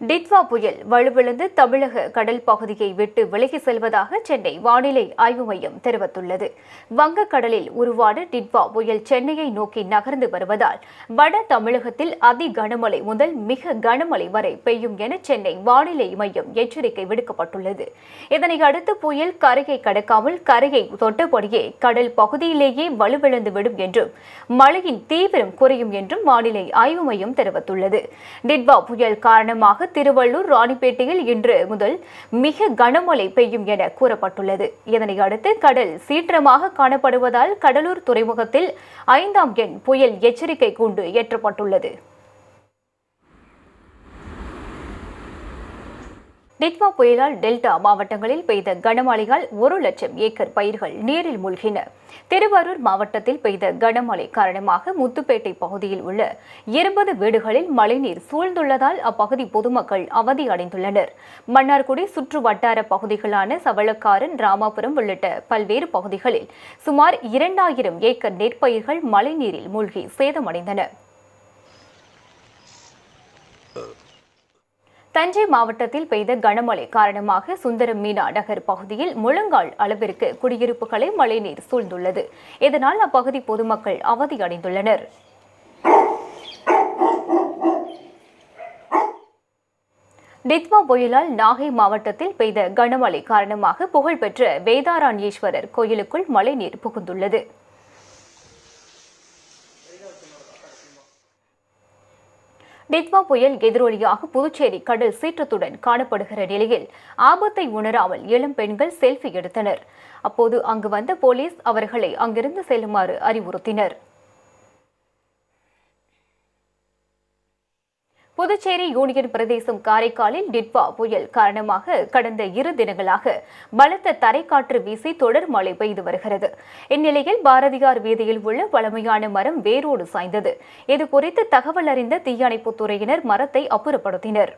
டிட்வா புயல் வலுவிழந்து தமிழக கடல் பகுதியை விட்டு விலகி செல்வதாக சென்னை வானிலை ஆய்வு மையம் தெரிவித்துள்ளது. வங்கக்கடலில் உருவான டிட்வா புயல் சென்னையை நோக்கி நகர்ந்து வருவதால் வட தமிழகத்தில் அதி கனமழை முதல் மிக கனமழை வரை பெய்யும் என சென்னை வானிலை மையம் எச்சரிக்கை விடுக்கப்பட்டுள்ளது. இதனை அடுத்து புயல் கரையை கடக்காமல் கரையை தொட்டபடியே கடல் பகுதியிலேயே வலுவிழந்து விடும் என்றும் மழையின் தீவிரம் குறையும் என்றும் வானிலை ஆய்வு மையம் தெரிவித்துள்ளது. டிட்வா புயல் காரணமாக திருவள்ளூர் ராணிப்பேட்டையில் இன்று முதல் மிக கனமழை பெய்யும் என கூறப்பட்டுள்ளது. இதனை அடுத்து கடல் சீற்றமாக காணப்படுவதால் கடலூர் துறைமுகத்தில் ஐந்தாம் எண் புயல் எச்சரிக்கை கூண்டு ஏற்றப்பட்டுள்ளது. டிட்வா புயலால் டெல்டா மாவட்டங்களில் பெய்த கனமழையால் ஒரு லட்சம் ஏக்கர் பயிர்கள் நீரில் மூழ்கின. திருவாரூர் மாவட்டத்தில் பெய்த கனமழை காரணமாக முத்துப்பேட்டை பகுதியில் உள்ள இருபது வீடுகளில் மழைநீர் சூழ்ந்துள்ளதால் அப்பகுதி பொதுமக்கள் அவதி அடைந்துள்ளனர். மன்னார்குடி சுற்று வட்டார பகுதிகளான சவளக்காரன் ராமாபுரம் உள்ளிட்ட பல்வேறு பகுதிகளில் சுமார் இரண்டாயிரம் ஏக்கர் நெற்பயிர்கள் மழைநீரில் மூழ்கி சேதமடைந்தன. தஞ்சை மாவட்டத்தில் பெய்த கனமழை காரணமாக சுந்தரம் மீனா நகர் பகுதியில் முழங்கால் அளவிற்கு குடியிருப்புகளை மழைநீர் சூழ்ந்துள்ளது. இதனால் அப்பகுதி பொதுமக்கள் அவதியடைந்துள்ளனர் டித்வா புயலால் நாகை மாவட்டத்தில் பெய்த கனமழை காரணமாக புகழ்பெற்ற வேதாராண்யேஸ்வரர் கோயிலுக்குள் மழைநீர் புகுந்துள்ளது. டிட்வா புயல் எதிரொலியாக புதுச்சேரி கடல் சீற்றத்துடன் காணப்படுகிற நிலையில் ஆபத்தை உணராமல் இளம் பெண்கள் செல்ஃபி எடுத்தனர். அப்போது அங்கு வந்த போலீஸ் அவர்களை அங்கிருந்து செல்லுமாறு அறிவுறுத்தினர். புதுச்சேரி யூனியன் பிரதேசம் காரைக்காலில் டிட்வா புயல் காரணமாக கடந்த இரு தினங்களாக பலத்த தரைக்காற்று வீசி தொடர் மழை பெய்து வருகிறது. இந்நிலையில் பாரதியார் வீதியில் உள்ள பழமையான மரம் வேரோடு சாய்ந்தது. இது குறித்து தகவல் அறிந்த தீயணைப்புத் துறையினர் மரத்தை அப்புறப்படுத்தினர்.